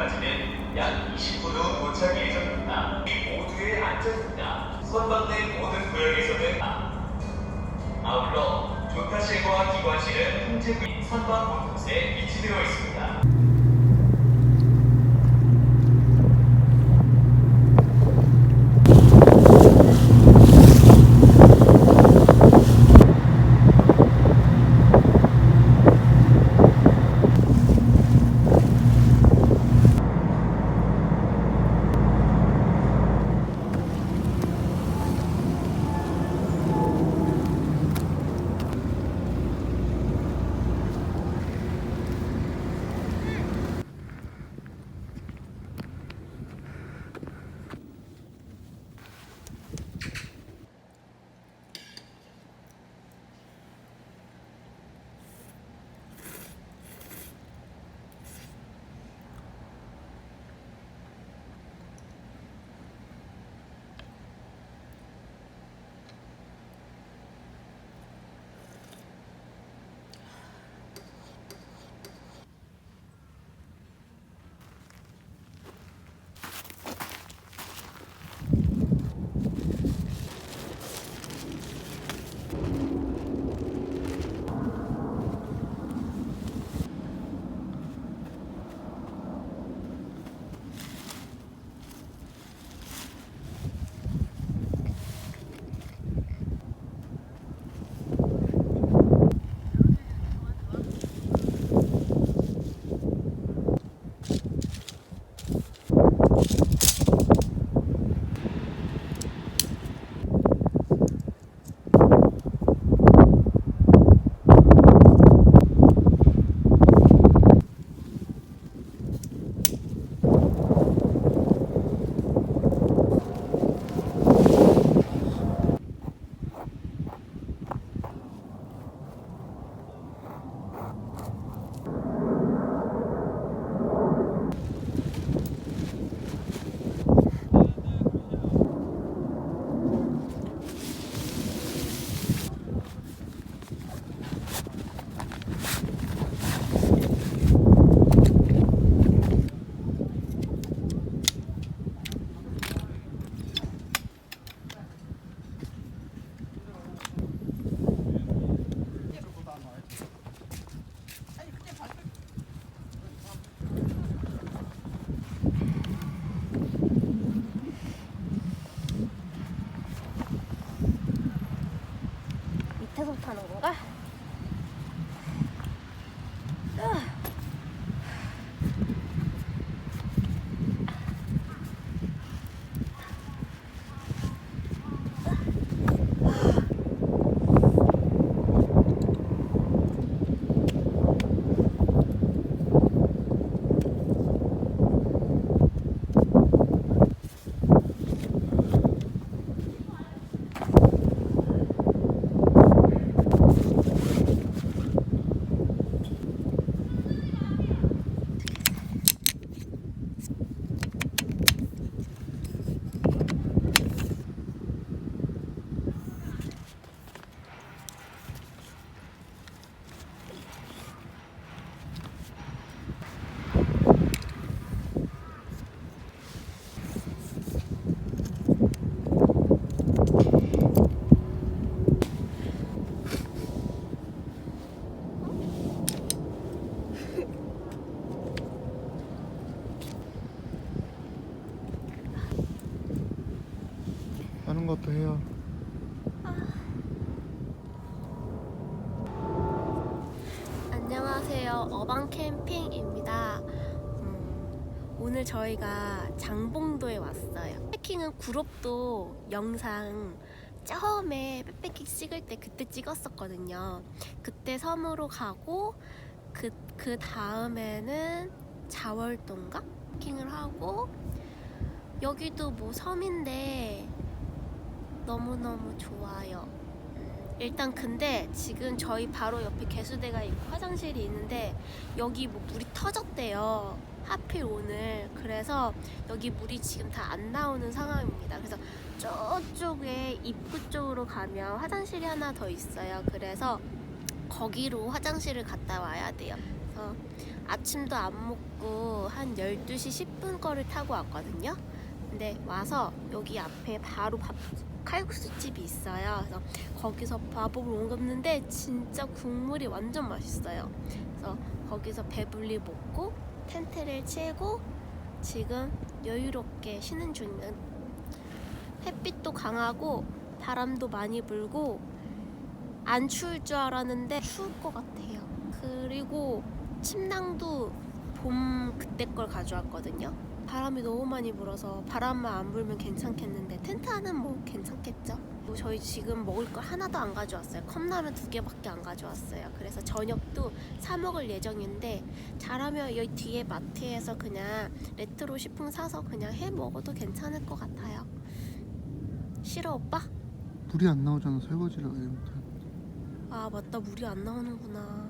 선박까지는 약 20분도 도착이 예정입니다. 모두에 앉았습니다. 선박 내 모든 구역에서는 아, 아울러 조타실과 기관실은 통제 및 선박 곳곳에 위치되어 있습니다. 것도 해요. 안녕하세요. 어반 캠핑입니다. 음, 오늘 저희가 장봉도에 왔어요. 백킹은 구롭도 영상 처음에 백패킹 찍을 때 그때 찍었었거든요. 그때 섬으로 가고 그, 그 다음에는 자월도인가? 패킹을 하고 여기도 뭐 섬인데 너무너무 좋아요. 일단 근데 지금 저희 바로 옆에 개수대가 있고 화장실이 있는데 여기 뭐 물이 터졌대요. 하필 오늘 그래서 여기 물이 지금 다 안 나오는 상황입니다. 그래서 저쪽에 입구 쪽으로 가면 화장실이 하나 더 있어요. 그래서 거기로 화장실을 갔다 와야 돼요. 그래서 아침도 안 먹고 한 12시 10분 거를 타고 왔거든요. 근데 와서 여기 앞에 바로 밥 칼국수 집이 있어요. 그래서 거기서 밥을 먹었는데 진짜 국물이 완전 맛있어요. 그래서 거기서 배불리 먹고 텐트를 치고 지금 여유롭게 쉬는 중은 햇빛도 강하고 바람도 많이 불고 안 추울 줄 알았는데 추울 것 같아요. 그리고 침낭도 봄 그때 걸 가져왔거든요. 바람이 너무 많이 불어서 바람만 안 불면 괜찮겠는데 텐트 안은 뭐 괜찮겠죠. 뭐 저희 지금 먹을 걸 하나도 안 가져왔어요. 컵라면 두 개밖에 안 가져왔어요. 그래서 저녁도 사 먹을 예정인데 잘하면 여기 뒤에 마트에서 그냥 레트로 식품 사서 그냥 해 먹어도 괜찮을 것 같아요. 싫어 오빠? 물이 안 나오잖아 설거지를 왜 못해 아 맞다 물이 안 나오는구나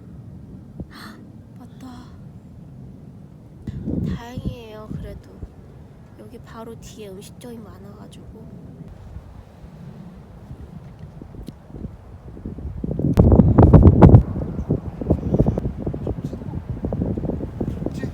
헉, 맞다 다행이에요 그래도 여기 바로 뒤에 음식점이 많아가지고 춥지?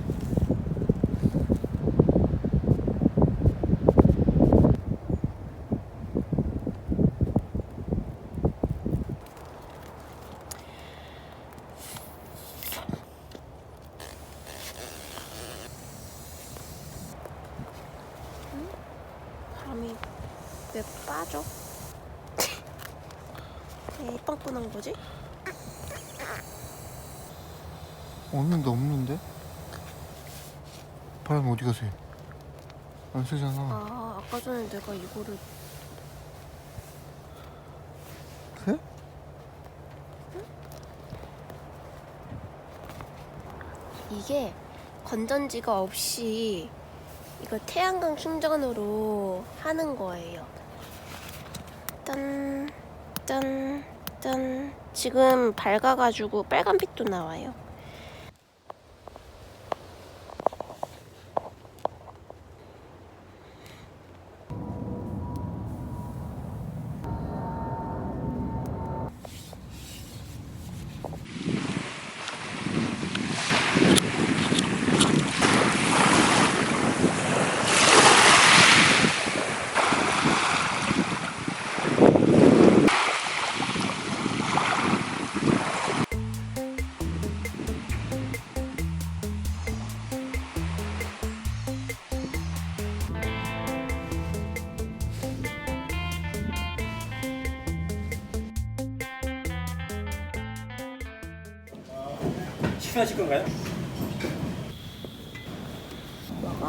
바람이 왜 빠져? 왜 빵꾸난 거지? 없는데 없는데? 바람 어디 가세요? 안 쓰잖아 아 아까 전에 내가 이거를 새? 이게 건전지가 없이 이거 태양광 충전으로 하는 거예요. 짠, 짠, 짠. 지금 밝아가지고 빨간 빛도 나와요.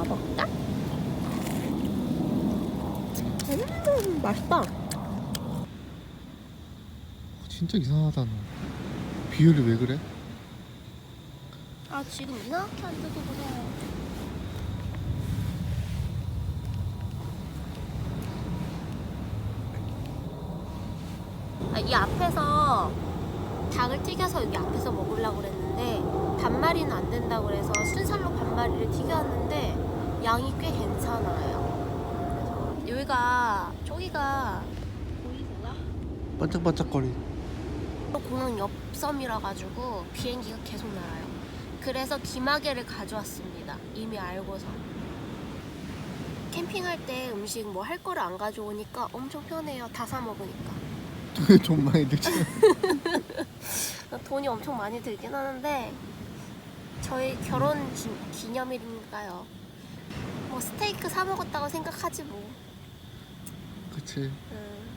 먹어볼까? 음, 맛있다. 진짜 이상하다 너 비율이 왜 그래? 아, 지금 이상하게 안 뜯어도 그래. 아, 이 앞에서 닭을 튀겨서 여기 앞에서 먹으려고 그랬는데 반마리는 안 된다고 그래서 순살로 반마리를 튀겼는데 양이 꽤 괜찮아요. 그래서 여기가 저기가 보이세요? 반짝반짝거리 공항 옆섬이라 가지고 비행기가 계속 날아요. 그래서 기마개를 가져왔습니다. 이미 알고서. 캠핑할 때 음식 뭐 할 거를 안 가져오니까 엄청 편해요. 다 사 먹으니까. 돈이 좀 많이 들지 돈이 엄청 많이 들긴 하는데 저희 결혼 기, 기념일이니까요. 뭐 스테이크 사 먹었다고 생각하지 뭐. 그치 음,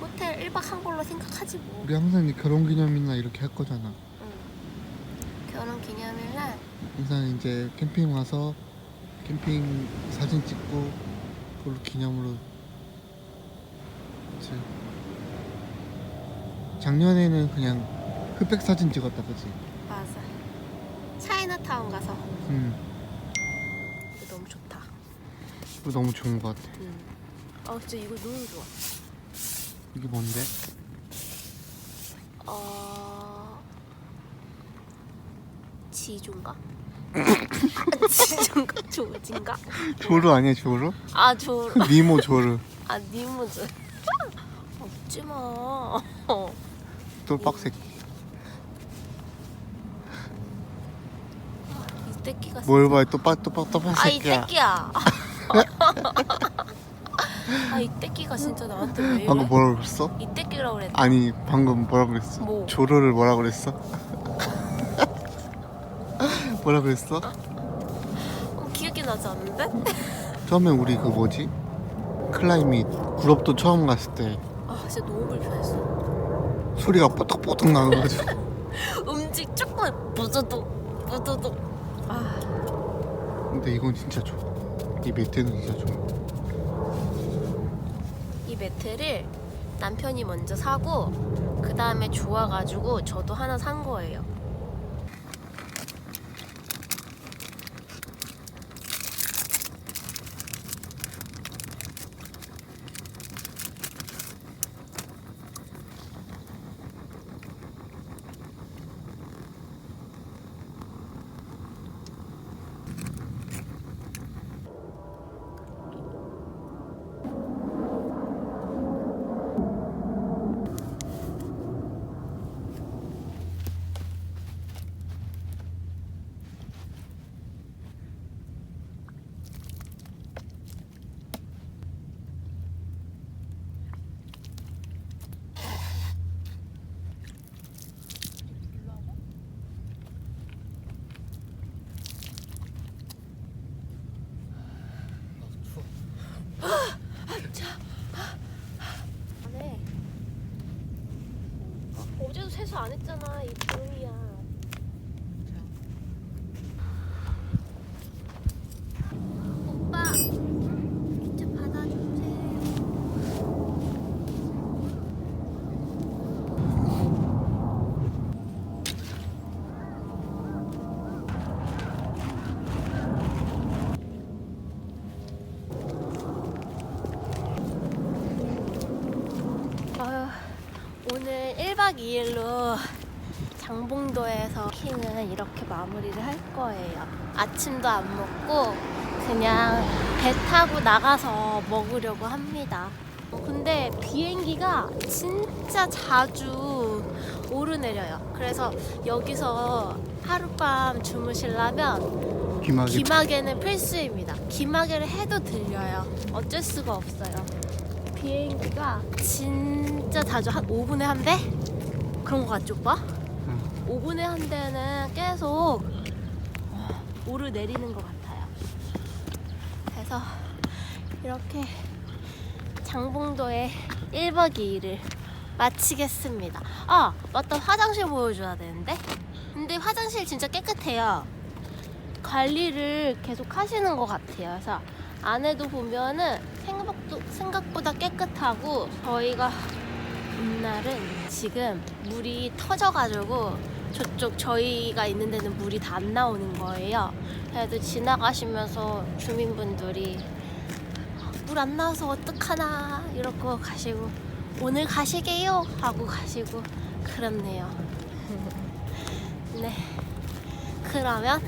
호텔 1박 한 걸로 생각하지 뭐. 우리 항상 이 결혼기념일이나 이렇게 할 거잖아 음. 결혼 기념일날 항상 이제 캠핑 와서 캠핑 사진 찍고 그걸로 기념으로 그치 작년에는 그냥 흑백 사진 찍었다 그치 맞아. 차이나타운 가서 음. 이거 너무 좋은 거 같아 음. 아 진짜 이거 너무 좋아. 이게 뭔데? 어 지조인가? 지조인가? 조진가? 조르 아니야 조르? 아 조. 니모 조르 아 니모즈. 없지 마. 또 빡새끼 이 새끼가. 뭘 봐, 또 빠, 또 빠, 또 아이 빡새끼야. 새끼야. 아 이때끼가 진짜 나한테 왜 이래? 방금 뭐라 그랬어? 이때끼라고 그랬나? 아니 방금 뭐라 그랬어? 뭐? 조로를 뭐라 그랬어? 뭐라 그랬어? 어, 기억이 나지 않는데? 처음에 우리 그 뭐지? 클라이밋 구럽도 처음 갔을 때 아 진짜 너무 불편했어 소리가 뽀떡뽀떡 나는 거지 음식 조금 부두둑 부두둑 아 근데 이건 진짜 좋아 이 매트는 진짜 좋아 이 매트를 남편이 먼저 사고 그 다음에 좋아가지고 저도 하나 산 거예요. 안 해. 어제도 세수 안 했잖아. 이 구름이야. 오빠, 좀 받아주세요. 아휴, 오늘 1박 2일로 장봉도에서 킹은 이렇게 마무리를 할 거예요. 아침도 안 먹고 그냥 배 타고 나가서 먹으려고 합니다. 어, 근데 비행기가 진짜 자주 오르내려요. 그래서 여기서 하룻밤 주무시려면 기막이 기마개는 필수입니다. 기마개를 해도 들려요. 어쩔 수가 없어요. 비행기가 진짜 자주 한 5분에 한 대? 그런 거 같죠, 오빠? 응. 5분에 한 대는 계속 오르내리는 것 같아요. 그래서 이렇게 장봉도의 1박 2일을 마치겠습니다. 아, 맞다. 화장실 보여줘야 되는데? 근데 화장실 진짜 깨끗해요. 관리를 계속 하시는 것 같아요. 그래서 안에도 보면은 생각도, 생각보다 깨끗하고 저희가 온 날은 지금 물이 터져가지고 저쪽 저희가 있는 데는 물이 다 안 나오는 거예요. 그래도 지나가시면서 주민분들이 물 안 나와서 어떡하나 이러고 가시고 오늘 가시게요 하고 가시고 그렇네요. 네. 그러면